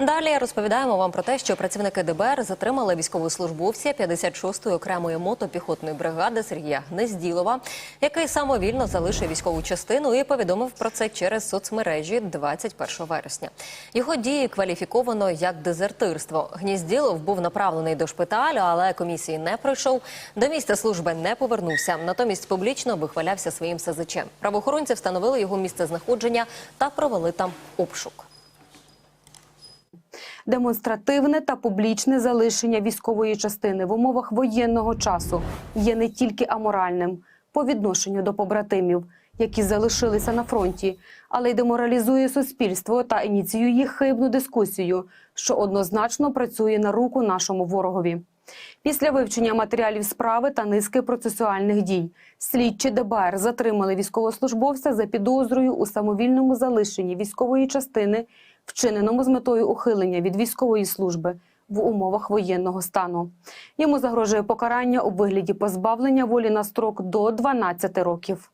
Далі розповідаємо вам про те, що працівники ДБР затримали військовослужбовця 56-ї окремої мотопіхотної бригади Сергія Гнезділова, який самовільно залишив військову частину і повідомив про це через соцмережі 21 вересня. Його дії кваліфіковано як дезертирство. Гнізділов був направлений до шпиталю, але комісії не пройшов. До місця служби не повернувся. Натомість публічно вихвалявся своїм СЗЧ. Правоохоронці встановили його місце знаходження та провели там обшук. Демонстративне та публічне залишення військової частини в умовах воєнного часу є не тільки аморальним по відношенню до побратимів, які залишилися на фронті, але й деморалізує суспільство та ініціює хибну дискусію, що однозначно працює на руку нашому ворогові. Після вивчення матеріалів справи та низки процесуальних дій слідчі ДБР затримали військовослужбовця за підозрою у самовільному залишенні військової частини, вчиненому з метою ухилення від військової служби в умовах воєнного стану. Йому загрожує покарання у вигляді позбавлення волі на строк до 12 років.